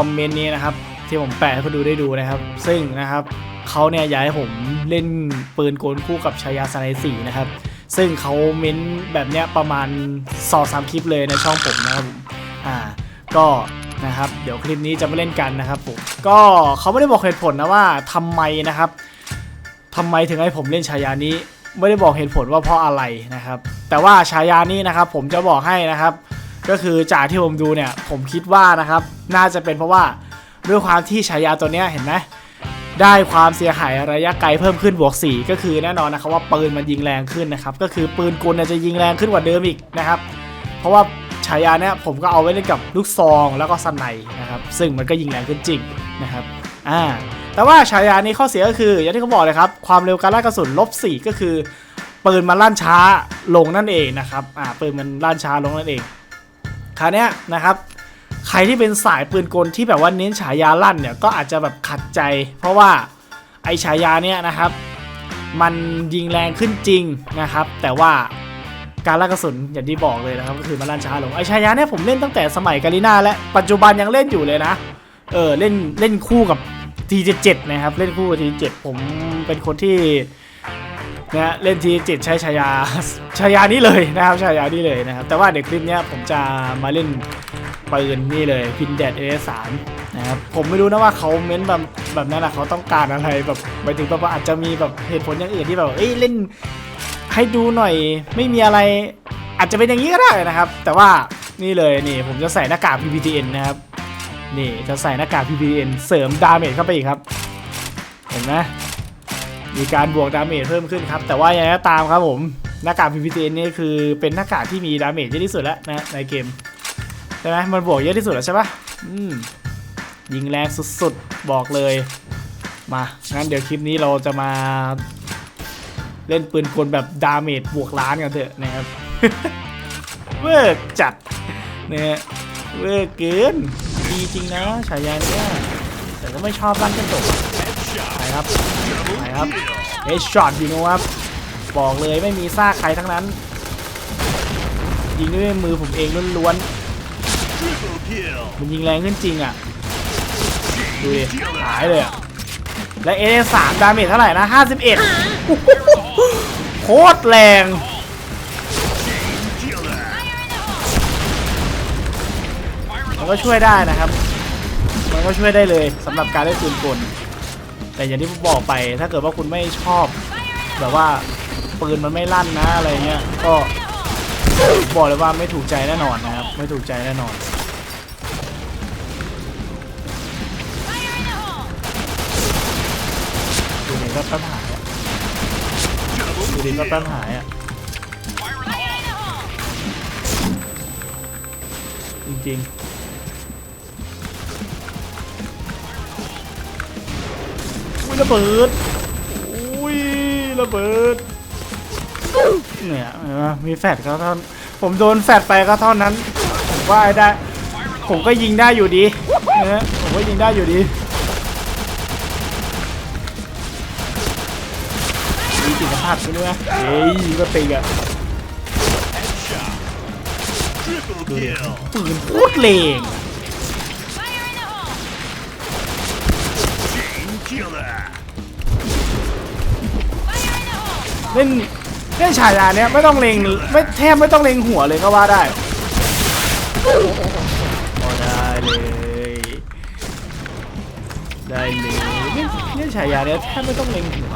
อมเมนต์นี้นะครับที่ผมแปะให้คนดูได้ดูนะครับ ซึ่งนะครับเขาเนี่ยอยากให้ผมเล่นปืนโกนคู่กับชายาสไนสีนะครับ ซึ่งเขาเม้นแบบเนี้ยประมาณสองสามคลิปเลยในช่องผมนะครับอ่าก็นะครับเดี๋ยวคลิปนี้จะมาเล่นกันนะครับผมก็เขาไม่ได้บอกเหตุผลนะว่าทำไมนะครับทำไมถึงให้ผมเล่นฉายานี้ ไม่ได้บอกเหตุผลว่าเพราะอะไรนะครับ แต่ว่าฉายานี้นะครับผมจะบอกให้นะครับ ก็คือจากที่ผมดูเนี่ยผมคิดว่านะครับ น่าจะเป็นเพราะว่าด้วยความที่ฉายาตัวเนี้ยเห็นไหมได้ความเสียหายระยะไกลเพิ่มขึ้นบวก 4 ก็คือแน่นอนนะครับว่าปืนมันยิงแรงขึ้นนะครับ ก็คือปืนกลจะยิงแรงขึ้นกว่าเดิมอีกนะครับ เพราะว่าฉายาเนี่ยผมก็เอาไว้เล่นกับลูกซองแล้วก็สไนนะครับ ซึ่งมันก็ยิงแรงขึ้นจริงนะครับอ่าแต่ว่าฉายานี้ข้อเสียก็คือ อย่างที่เขาบอกเลยครับ ความเร็วการลั่นกระสุนลบ4ก็คือปืนมันลั่นช้าลงนั่นเองนะครับอ่าปืนมันลั่นช้าลงนั่นเอง คราวเนี้ยนะครับใครที่เป็นสายปืนกลที่แบบว่าเน้นฉายาลั่นเนี่ยก็อาจจะแบบขัดใจ เพราะว่าไอฉายาเนี่ยนะครับ มันยิงแรงขึ้นจริงนะครับ แต่ว่าการลั่นกระสุนอย่างที่บอกเลยนะครับก็คือมันลั่นช้าลงไอฉายาเนี่ยผมเล่นตั้งแต่สมัยกาลิน่าและปัจจุบันยังเล่นอยู่เลยนะเออเล่นเล่นคู่กับ T77 นะครับเล่นคู่กับ T77 ผมเป็นคนที่ นะฮะเล่น T77 ใช้ฉายาฉายานี้เลยนะครับฉายานี้เลยนะครับแต่ว่าเดี๋ยวคลิปนี้ผมจะมาเล่นปืนนี่เลยพินแดดเอสามนะครับผมไม่รู้นะว่าเขาเม้นแบบแบบนั้นอะเขาต้องการอะไรแบบหมายถึงแบบว่าอาจจะมีแบบเหตุผลอย่างอื่นที่แบบเอ้ยเล่นให้ดูหน่อยไม่มีอะไรอาจจะเป็นอย่างนี้ก็ได้นะครับ แต่ว่านี่เลยนี่ผมจะใส่หน้ากาก PPTN นะครับนี่จะใส่หน้ากาก PPTN เสริมดาเมจเข้าไปอีกครับ เห็นไหม มีการบวกดาเมจเพิ่มขึ้นครับ แต่ว่าอย่างไรก็ตามครับผม หน้ากาก PPTN นี่คือเป็นหน้ากากที่มีดาเมจเยอะที่สุดแล้วนะในเกมใช่ไหมมันบวกเยอะที่สุดแล้วใช่ปะอืมยิงแรงสุดๆ บอกเลย มา งั้นเดี๋ยวคลิปนี้เราจะมาเล่นปืนกลแบบดาเมจบวกล้านกันเถอะนะครับ เวิร์กจัดเนี่ยเวิร์กเกินดีจริงนะฉายาเนี่ยแต่ก็ไม่ชอบบ้านกระจกไปครับ ไปครับเฮดช็อตยิงครับบอกเลยไม่มีซากใครทั้งนั้น ยิงด้วยมือผมเองล้วนๆมันยิงแรงขึ้นจริงอะดูดิหายเลยอะและเอสามดาเมจเท่าไหร่นะ 51 โคตรแรงมันก็ช่วยได้นะครับ มันก็ช่วยได้เลยสำหรับการเล่นปืนกล แต่อย่างที่ผมบอกไปถ้าเกิดว่าคุณไม่ชอบ แบบว่าปืนมันไม่ลั่นนะอะไรเงี้ยก็บอกเลยว่าไม่ถูกใจแน่นอนนะครับ ไม่ถูกใจแน่นอนดูดิก็ตั้งหายอะดูดิก็ตั้งหายอะจริงๆ ระเบิดอุ้ยระเบิดเนี่ยเห็นไหมมีแฟดก็เท่าผมโดนแฟดไปก็เท่านั้น ผมว่าไอ้ได้ ผมก็ยิงได้อยู่ดีนะผมก็ยิงได้อยู่ดีมีจิตสัมผัสไปด้วยนะเฮ้ยก็ติงอะดูดิปืนโคตรเลง เล่นเล่นฉายาเนี้ยไม่ต้องเล็งไม่แทบไม่ต้องเล็งหัวเลยก็ว่าได้โอ้ได้เลยได้เลยเล่นเล่นฉายาเนี้ยแทบไม่ต้องเล็งหัว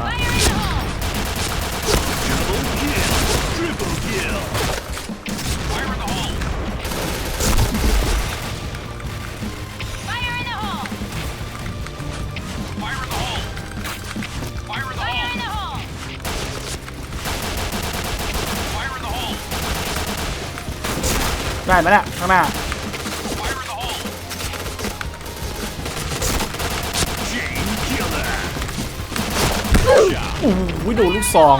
ได้ไหมล่ะข้างหน้าโอ้โหดูลูกซอง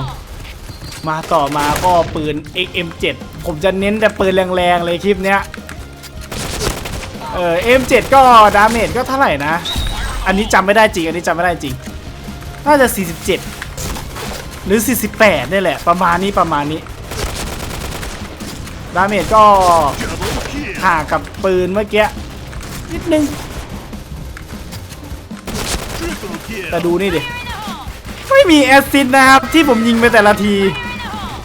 มาต่อมาก็ปืน XM7 ผมจะเน้นแต่ปืนแรงๆเลยคลิปเนี้ย เออ M7 ก็ดาเมจก็เท่าไหร่นะ อันนี้จำไม่ได้จริง อันนี้จำไม่ได้จริง น่าจะ 47 หรือ 48นี่แหละ ประมาณนี้ประมาณนี้ ดาเมจก็ห่างกับปืนเมื่อกี้นิดนึง แต่ดูนี่ดิ ไม่มีแอสซิดนะครับ ที่ผมยิงไปแต่ละที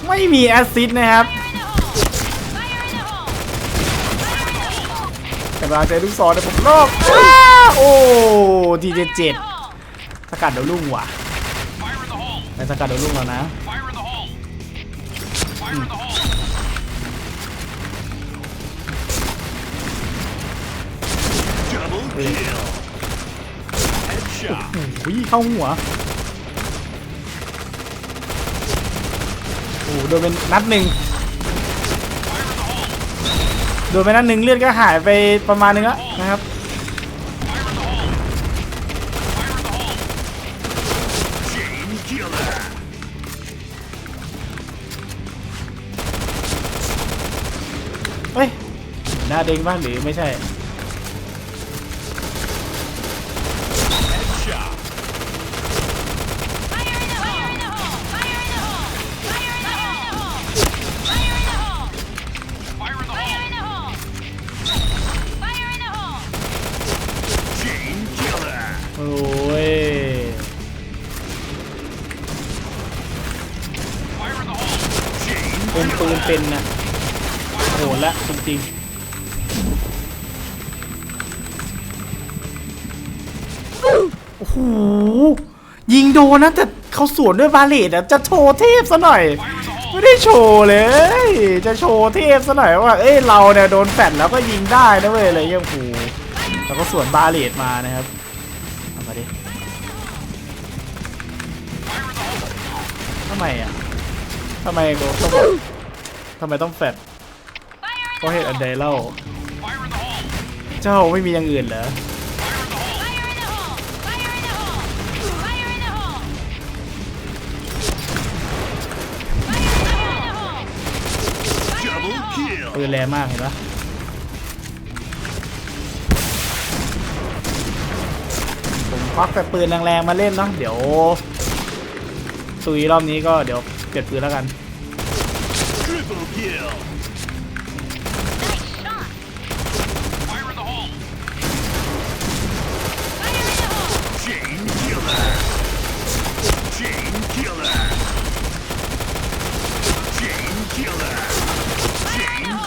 ไม่มีแอสซิดนะครับกำลังใจลูกศรในผมรอบอ้าโอ้ทีเจ็ดเจ็ดสกัดเดยวลุ่งว่ะในสกัดเดยวลุ่งแล้วนะ Double kill. Headshot. โอ้ยเข้าหัวโอ้โดนเป็นนัดหนึ่งโดนไปนัดหนึ่งเลือดก็หายไปประมาณนึงแล้วนะครับเฮ้ยหน้าเด้งบ้างหรือไม่ใช่ โอ้โหยิงโดนนะแต่เขาสวนด้วยบาเลตอะจะโชว์เทพซะหน่อย ไม่ได้โชว์เลย จะโชว์เทพซะหน่อยว่า เอ้ยเราเนี่ยโดนแฟดแล้วก็ยิงได้นะเว้ยอะไรเงี้ยโอ้โหแล้วก็สวนบาเลตมานะครับเอามาดิทำไมอะทำไมกูต้องทำไมต้องแฟดเพราะเหตุอันใดเล่า เจ้าไม่มีอย่างอื่นเหรอ ปืนแรงมากเห็นปะผมควักแต่ปืนแรงๆมาเล่นเนาะเดี๋ยวตุยรอบนี้ก็เดี๋ยวเปลี่ยนปืนแล้วกัน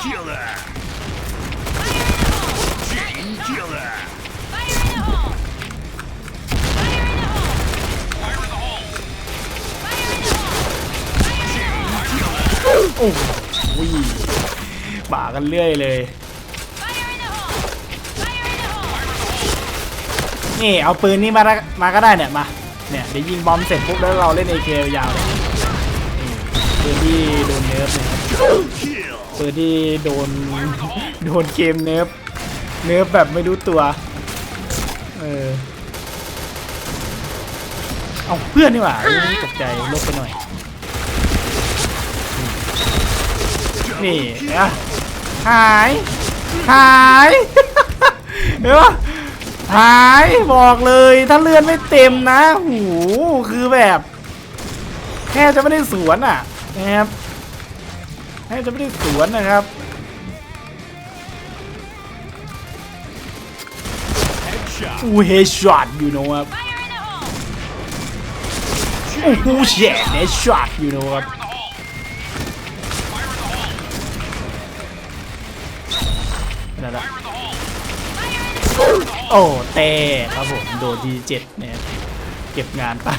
killer. Chain killer. Chain killer. Chain killer. Chain killer. Chain killer. โอ้โหบ่ากันเรื่อยเลยนี่เอาปืนนี้มาละมาก็ได้เนี่ยมา เนี่ยเดี๋ยวยิงบอมเสร็จปุ๊บแล้วเราเล่นเอเคยาวเลยนี่ปืนที่โดนเนิร์ฟเนี่ย ครับ Double kill. ปืนที่โดนโดนเกมเนิร์ฟเนิร์ฟแบบไม่รู้ตัว เออ เอาเพื่อนนี่หว่าตกใจลบไปหน่อย นี่ Double นะหาย หายเห็นปะหายบอกเลยถ้าเลื่อนไม่เต็มนะ หู คือแบบ แค่จะไม่ได้สวนอะนะครับ แค่จะไม่ได้สวนนะครับ Headshot. อู้เฮดช็อตอยู่นะครับโอ้โหเช็ดเฮดช็อตอยู่นะครับนั่นแหละโอ้เต้ครับผม โดนทีเจ็ดเนี่ย เก็บงานไป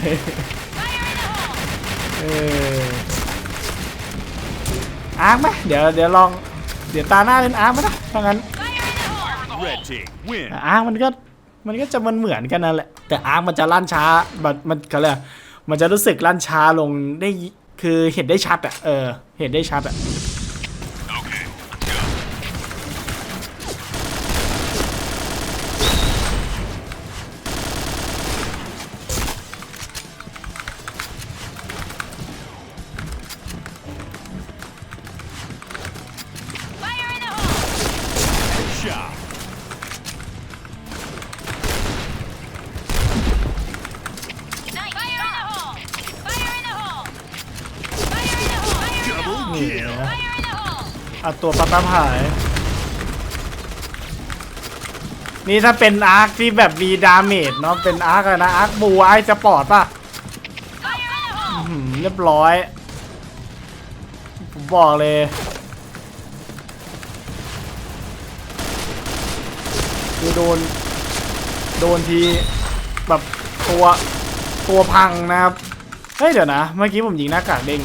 เออ อาร์คไหมเดี๋ยวเดี๋ยวลองเดี๋ยวตาหน้าเล่นอาร์คไหมนะถ้างั้น Red team win. อาร์คมันก็มันก็จะมันเหมือนกันนั่นแหละแต่อาร์คมันจะลั่นช้ามันมันเขาเรียกอะไรมันจะรู้สึกลั่นช้าลงได้คือเห็นได้ชัดอะเออ เห็นได้ชัดอะ นี่นะเอาตัวปั๊บปั๊บหาย นี่ถ้าเป็นอาร์คที่แบบมีดาเมจเนาะเป็นอาร์คอะนะอาร์คบูไอจะปอดป่ะอื้อหือเรียบร้อย ผมบอกเลย คือโดน โดนทีแบบตัวตัวพังนะครับ เฮ้ยเดี๋ยวนะ เมื่อกี้ผมยิงหน้ากากเด้ง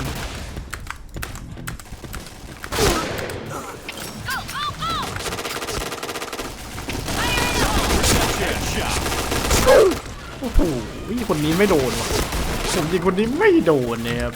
ไม่โดนว่ะผมยิงคนนี้ไม่โดนเนี่ยครับ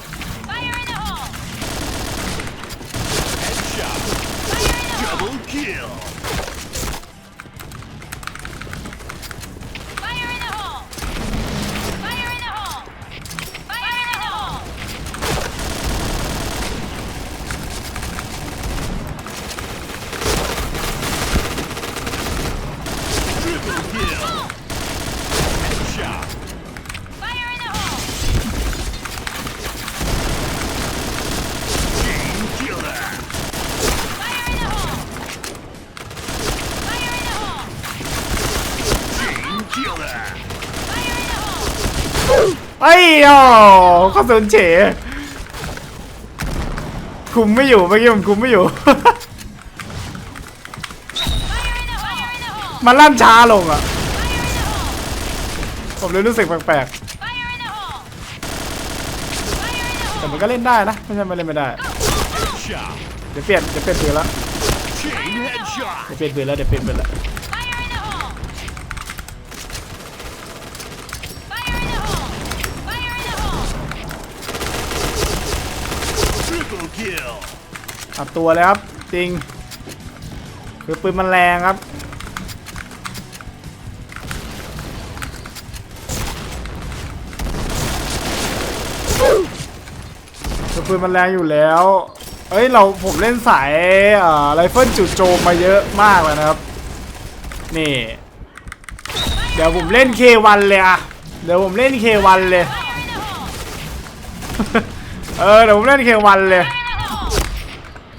ไอ้ยอ๋อกระสุนเฉคุมไม่อยู่เมื่อกี้ผมคุมไม่อยู่ มันลั่นช้าลงอะ ผมเลยรู้สึกแปลกๆแต่มันก็เล่นได้นะไม่ใช่ไม่เล่นไม่ได้ Headshot. เดี๋ยวเปลี่ยนเดี๋ยวเปลี่ยนปืนแล้ว Chain headshot. เดี๋ยวเปลี่ยนปืนแล้วเดี๋ยวเปลี่ยนปืนแล้ว อัดตัวเลยครับ จริง คือปืนมันแรงครับ คือปืนมันแรงอยู่แล้ว เอ้ย เราผมเล่นสายอ่อไรเฟิลจุดโจมมาเยอะมากแล้วนะครับ นี่ เดี๋ยวผมเล่น K1 เลยอะเดี๋ยวผมเล่น K1 เลย เออ เดี๋ยวผมเล่น K1 เลย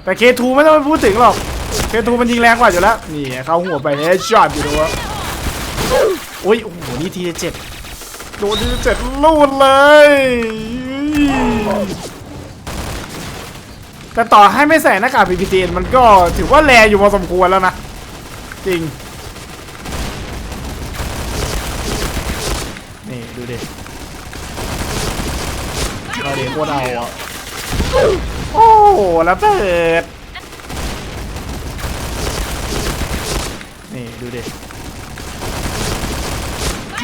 แต่ K2 ไม่ต้องไปพูดถึงหรอก K2 มันยิงแรงกว่าอยู่แล้ว นี่เข้าหัวไปเฮดช็อตอยู่ด้วยอุ้ยโอ้โหนี่ทีเจ็ดโดนทีเจ็ดลูดเลย แต่ต่อให้ไม่ใส่หน้ากาก PPT มันก็ถือว่าแรงอยู่พอสมควรแล้วนะ จริง นี่ ดูดิเราเดี๋ยวโคตรเอาอะ โอ้แล้วเปิด นี่ดูดิ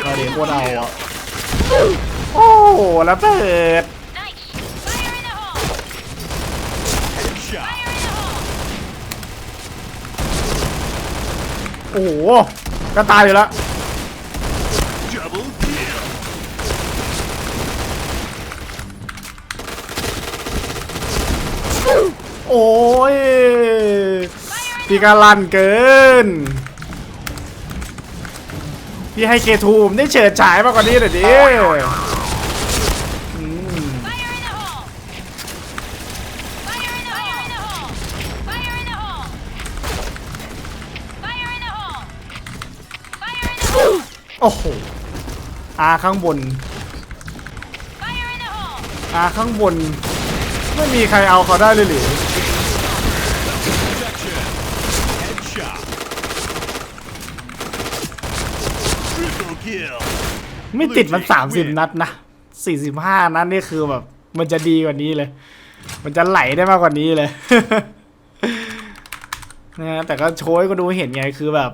เราเดี๋ยวโคตรเอาอะโอ้แล้วเปิด โอ้โหก็ตายอยู่แล้ว Double kill. โอ้ยพี่กาลันเกิน พี่ให้เคทูมได้เฉิดฉายมากกว่านี้หน่อยดิอืมโอ้โหอาข้างบน อาข้างบน ไม่มีใครเอาเขาได้เลยหรือ Protection. Headshot. Triple kill. ไม่ติดมัน30นัดนะ45นัดนี่คือแบบ มันจะดีกว่านี้เลย มันจะไหลได้มากกว่านี้เลยนะฮะแต่ก็โชยก็ดูเห็นไงคือแบบ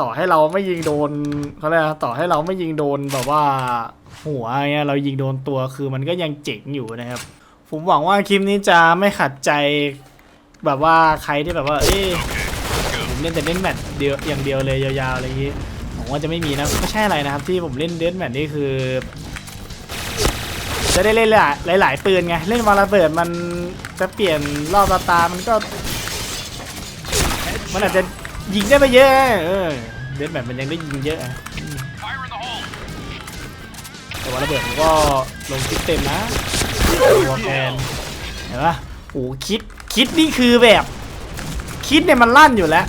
ต่อให้เราไม่ยิงโดนเขาเรียกอะไรนะต่อให้เราไม่ยิงโดนแบบว่า หัวเงี้ยเรายิงโดนตัวคือมันก็ยังเจ๋งอยู่นะครับ ผมหวังว่าคลิปนี้จะไม่ขัดใจแบบว่าใครที่แบบว่า เอ้ยผมเล่นแต่เล่นแมตช์เดียวอย่างเดียวเลยยาวๆอะไรอย่าง งว่าจะไม่มีนะไม่ใช่อะไรนะครับ ที่ผมเล่นเล่นแมตช์นี่คือ จะได้เล่นหลายหลายๆปืนไง เล่นวาระเบิดมันจะเปลี่ยนรอบตา มันก็ มันอาจจะยิงได้ไม่เยอะเออเล่นแบบมันยังได้ยิงเยอะแต่วาระเบิดผมก็ลงคลิปเต็มนะตัวแฟนเห็นปะโอ้คิดคิดนี่คือแบบ คิดเนี่ยมันลั่นอยู่แล้ว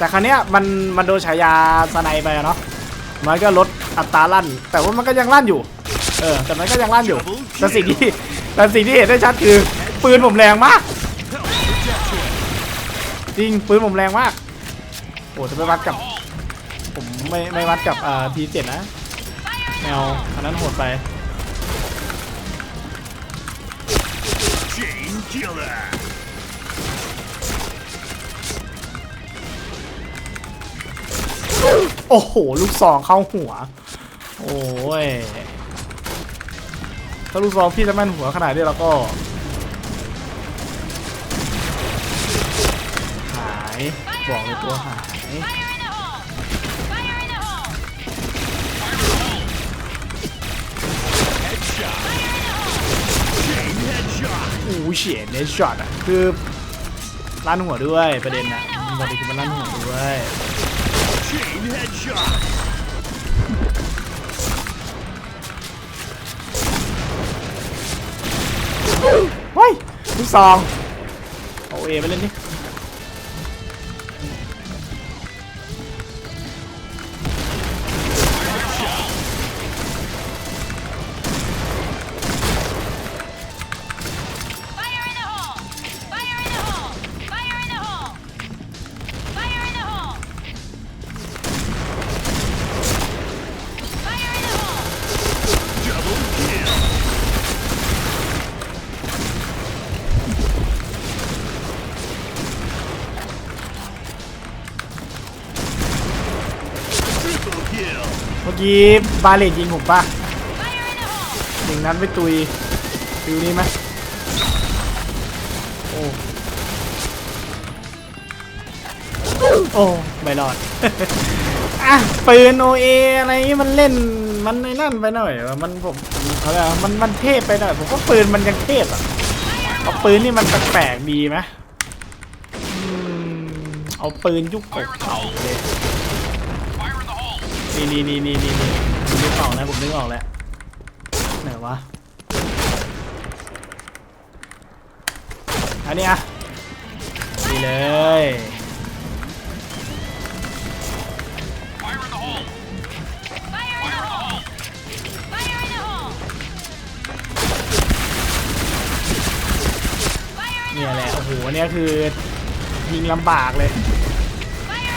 แต่ครั้งเนี้ยมันมันโดนฉายาสไนไปเนาะมันก็ลดอัตราลั่น แต่ว่ามันก็ยังลั่นอยู่ เออ แต่มันก็ยังลั่นอยู่ แต่สิ่งที่แต่สิ่งที่เห็นได้ชัดคือ ปืนผมแรงมาก จริง ปืนผมแรงมาก โอ้จะไปวัดกับ ผมไม่ไม่วัดกับอ่าทีเจ็ดนะแนวอันนั้นโหดไป โอ้โห ลูกซองเข้าหัว โอ้ย ถ้าลูกซองพี่จะแม่นหัวขนาดนี้แล้วก็ หายบอกเลยตัวหายโอ้เฉียนเนช็อตอะ คือลั่นหัวด้วยประเด็นอะประเด็นคือมันลั่นหัวด้วย Chain headshot. เฮ้ยลูกซอง เอาเอไปเล่นดิ กี้บาเลตยิงผมปะ Fire in the hole! ยิงนั้นไปตุยฟิวนี้ไหมโอ้โอ้ไม่รอดอะปืนโอเออะไรมันเล่นมันในนั่นไปหน่อย มันผมเขาเรียกมันมันเทพไปหน่อย ผมก็ปืนมันยังเทพอะเอาปืนนี่มันแปลกๆดีไหมอืมเอาปืนยุคเก่าๆเลย นี่นี่นี่นี่นี่นี่ผมนึกออกแล้วผมนึกออกแล้วไหนวะอันนี้อะนี่เลยเนี่ยแหละโอ้โหเนี่ยคือยิงลำบากเลย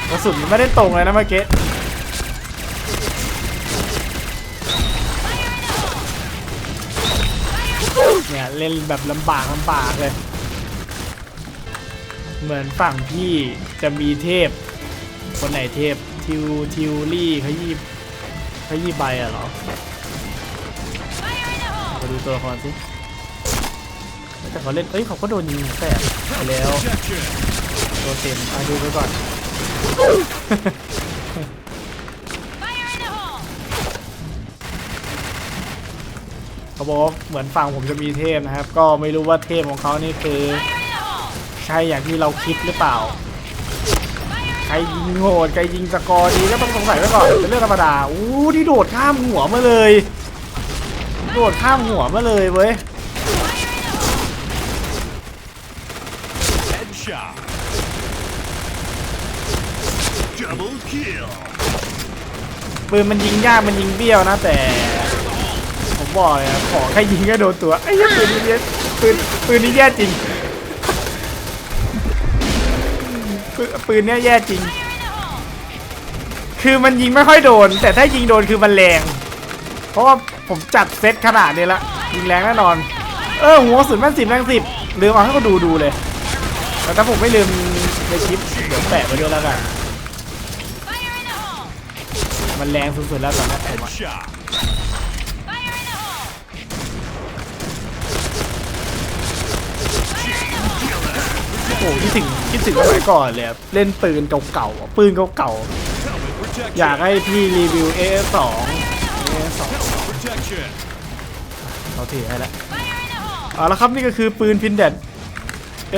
กระสุนมันไม่ได้ตรงเลยนะเมื่อกี้ เล่นแบบลำบากลำบากเลย เหมือนฝั่งพี่จะมีเทพ คนไหนเทพ ทิวทิวลี่ขยี้ขยี้ใบอะเหรอมาดูตัวละครสิแต่เขาเล่นเอ้ยเขาก็โดนยิงแต่ไปแล้วตัวเต็มมาดูไปก่อน เขาบอกว่าเหมือนฝั่งผมจะมีเทพนะครับ ก็ไม่รู้ว่าเทพของเขานี่คือ Fire in the hole! ใช่อย่างที่เราคิดหรือเปล่า ใครยิงโหดใครยิงสกอร์ดีก็ต้องสงสัยไว้ก่อนเป็นเรื่องธรรมดาอู้ที่โดดข้ามหัวมาเลย โดดข้ามหัวมาเลยเว้ย Headshot. Double kill. ปืนมันยิงยากมันยิงเบี้ยวนะแต่ผม บอกเลยนะขอแค่ยิงก็โดนตัวไอ้เหี้ยปืนนี้แย่ปืนปืนนี้แย่จริงปืนปืนเนี้ยแย่จริง คือมันยิงไม่ค่อยโดน แต่ถ้ายิงโดนคือมันแรง เพราะว่าผมจัดเซตขนาดนี้ละยิงแรงแน่นอน เออหัวสุดแม่นสิบแรงสิบลืมเอาให้เขาดูดูเลยแต่ถ้าผมไม่ลืมในคลิปเดี๋ยวแปะไว้ด้วยแล้วกันมันแรงสุดๆแล้วตอนนี้ผมอะ Headshot. Fire in the hole! โอ้โหคิดถึงคิดถึงสมัยก่อนเลยเล่นปืนเก่าๆปืนเก่าๆอยากให้พี่รีวิว AS2 AS2 เราถือให้แล้วเอาละครับนี่ก็คือปืนพินเด็ด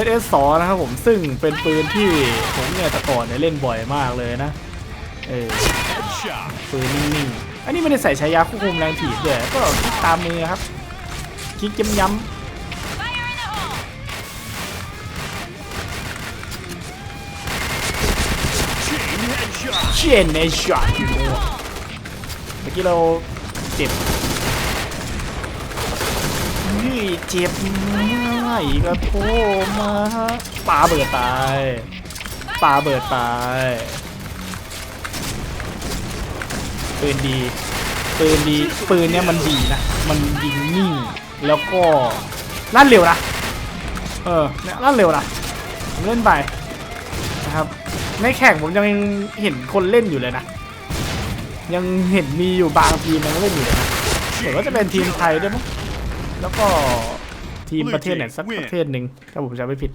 SS2 นะครับผมซึ่งเป็นปืนที่ผมเนี่ยแต่ก่อนเนี่ยเล่นบ่อยมากเลยนะเออปืนนิ่งๆอันนี้ไม่ได้ใส่ฉายาควบคุมแรงถีบเลยก็ตามมือครับคลิกย้ำ Fire ชียนในช็อตอยู่เมื่อกี้เราเจ็บนี่เจ็บม่ก็โทรมาปาเบิดตายปาเบิดตายปืนดีปืนดีปืนเนี้ยมันดีนะ มันยิงนิ่งแล้วก็ลั่นเร็วนะ เออเนี่ยลั่นเร็วนะเล่นไปนะครับ ในแข่งผมยังเห็นคนเล่นอยู่เลยนะ ยังเห็นมีอยู่บางทีมยังเล่นอยู่เลยนะเดี๋ยวว่าจะเป็นทีมไทยด้วยมั้งแล้วก็ทีมประเทศไหนสักประเทศหนึ่งถ้าผมจำไม่ผิด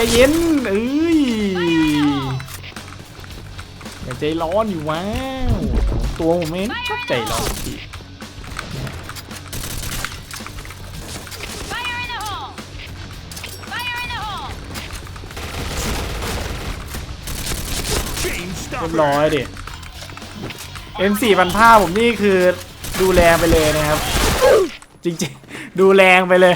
ใจเย็นเอ้ยใจร้อนอยู่ว้าว ตัวผมเองชอบใจร้อนพี่ Fire in the hole! Fire in the hole! Chain เรียบร้อยดิ M4 พันผ้าผมนี่คือดูแรงไปเลยนะครับ จริงๆ ดูแรงไปเลย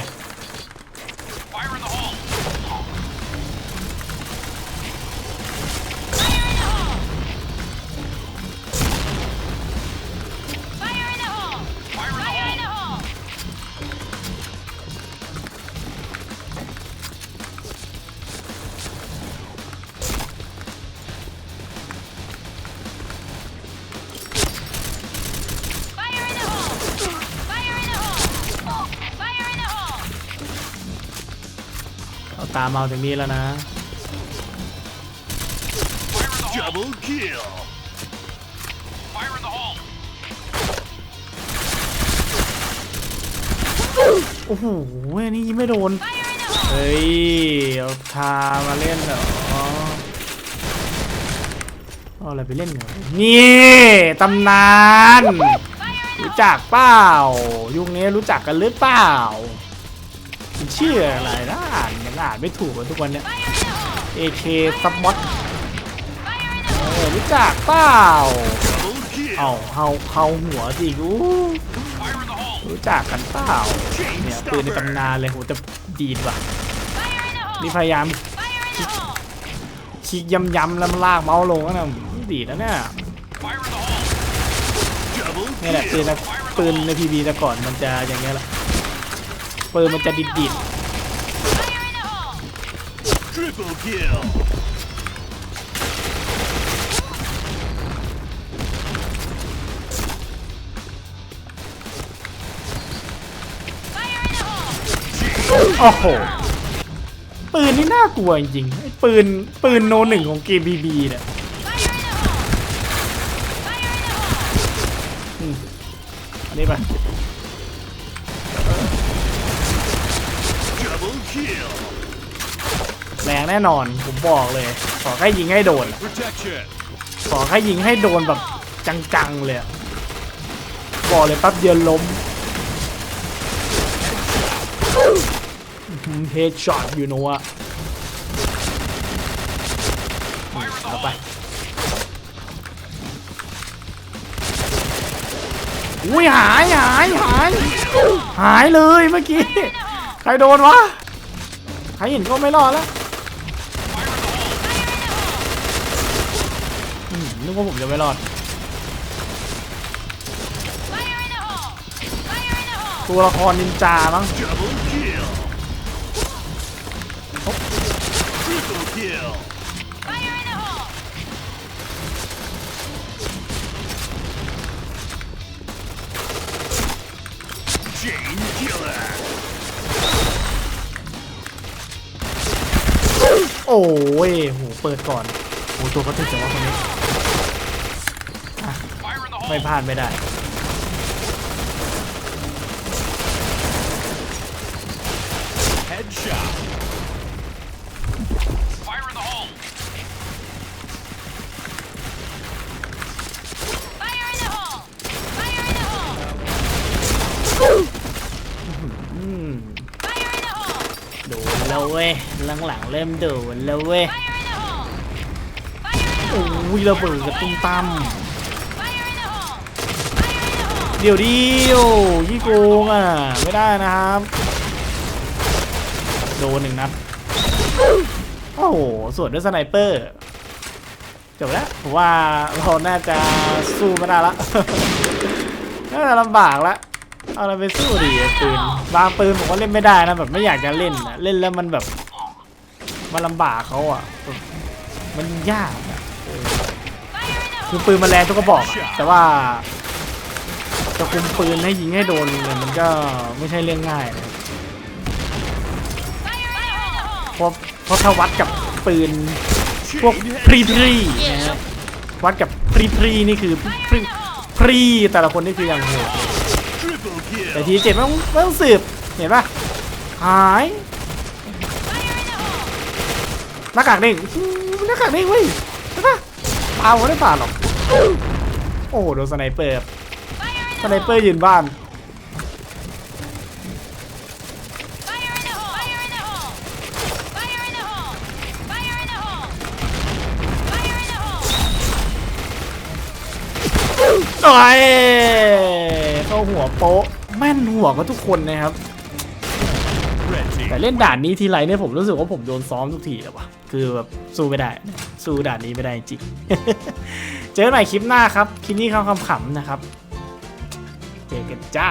ตามมาถึงนี้แล้วนะ Double kill. Fire in the hole. โอ้โหอันนี่ยิงไม่โดน Fire in the hole! เฮ้ย เอาทามาเล่นเหรอเอาอะไรไปเล่นเหรอนี่ตำนาน Fire in the รู้จักเปล่า ยุคนี้รู้จักกันหรือเปล่ามัน ชื่ออะไรนะอ่านยังอ่านไม่ถูกเลยทุกวันเนี้ย AK ซับมอดเออรู้จักเปล่าเอาเฮาเฮาหัวสิกูรู้จักกันเปล่าเนี่ยปืนในตำนานเลยโหจะดีดว่ะนี่พยายาม Fire in the hole! คลิกย้ำๆแล้วมันลากเมาส์ลงนะดีดนะเนี่ยนี่แหละปืนปืนในพีบีแต่ก่อนมันจะอย่างเงี้ยแหละ ปืนมันจะดิดดิด Fire in the hole! Triple kill. Fire in the hole! ๆโอ้โห ปืนนี่น่ากลัวจริงๆไอ้ปืนปืนโนหนึ่งของเกมบีบีเนี่ย Fire in the hole! Fire in the hole! อันนี้ไป แรงแน่นอน ผมบอกเลย ขอแค่ยิงให้โดนอะ Protection. ขอแค่ยิงให้โดนแบบจังๆเลยอะบอกเลยแป๊บเดียวล้มเฮดช็อตอยู่นัวเอาไปอุ้ยหายหายหาย หายเลยเมื่อกี้ ใครโดนวะ ใครเห็นก็ไม่รอดแล้วอืมนึ กว่าผมจะไม่รอดตัวละครนินจามั้งโอ้ยโห เปิดก่อน โห ตัวเขาถึงจะว่าคนนี้ ไม่ hole. พลาดไม่ได้ Headshot. Fire in the hole. Fire in the hole! Fire in the hole! อืม Fire in the hole! โดนแล้วเว้ยหลังๆเริ่มโดนแล้วเว้ย Fire in the hole! Fire in the โอ้ hole! ยระเบิดตุ้มตั้ม Fire in the hole! Fire in the hole! เดี๋ยวดิโอ้ยี่โกงอะ ไม่ได้นะครับ โดนหนึ่งนัด โอ้โหสวนด้วยสไนเปอร์ จบแล้วผมว่าเราน่าจะสู้ไม่ได้ละน่าจะลำบากละเอาอะไรไปสู้ดีปืนบางปืนผมก็เล่นไม่ได้นะแบบไม่อยากจะเล่นอะเล่นแล้วมันแบบมันลำบากเขาอะ มันยากคือปืนมันแรงทุกกระบอก แต่ว่า จะคุมปืนให้ยิงให้โดนเนี่ยมันก็ไม่ใช่เรื่องง่ายนะ Fire in the hole! เพราะเพราะถ้าวัดกับปืนพวก Chain พรีพรีนะฮะวัดกับพรีพรีนี่คือพรีพรีแต่ละคนนี่คืออย่างโหด Triple kill. แต่ทีเจ็บไม่ต้องไม่ต้องสืบเห็นปะหาย Fire in the hole! หน้ากากเด้งอื้อหน้ากากเด้งเว้ยใช่ปะปาผมไม่ได้ปาดหรอก โอ้โหโดนสไนเปอร์ครับ Fire in ส the ไนเปอ hole! ร์ยืนบ้าน Fire in the hole! Fire in the hole! Fire in the hole! Fire in the hole! Fire in the hole! โอ้ยเข้าหัวโป๊ะแม่นหัวก็ทุกคนนะครับ Red team. แต่เล่นด่านนี้ทีไรเนี่ยผมรู้สึกว่าผมโดนซ้อมทุกทีเลยว่ะ คือแบบสู้ไม่ได้ สู้ด่านนี้ไม่ได้จริง เจอกันใหม่คลิปหน้าครับ คลิปนี้เข้าคำขำๆนะครับ เจอกันจ้า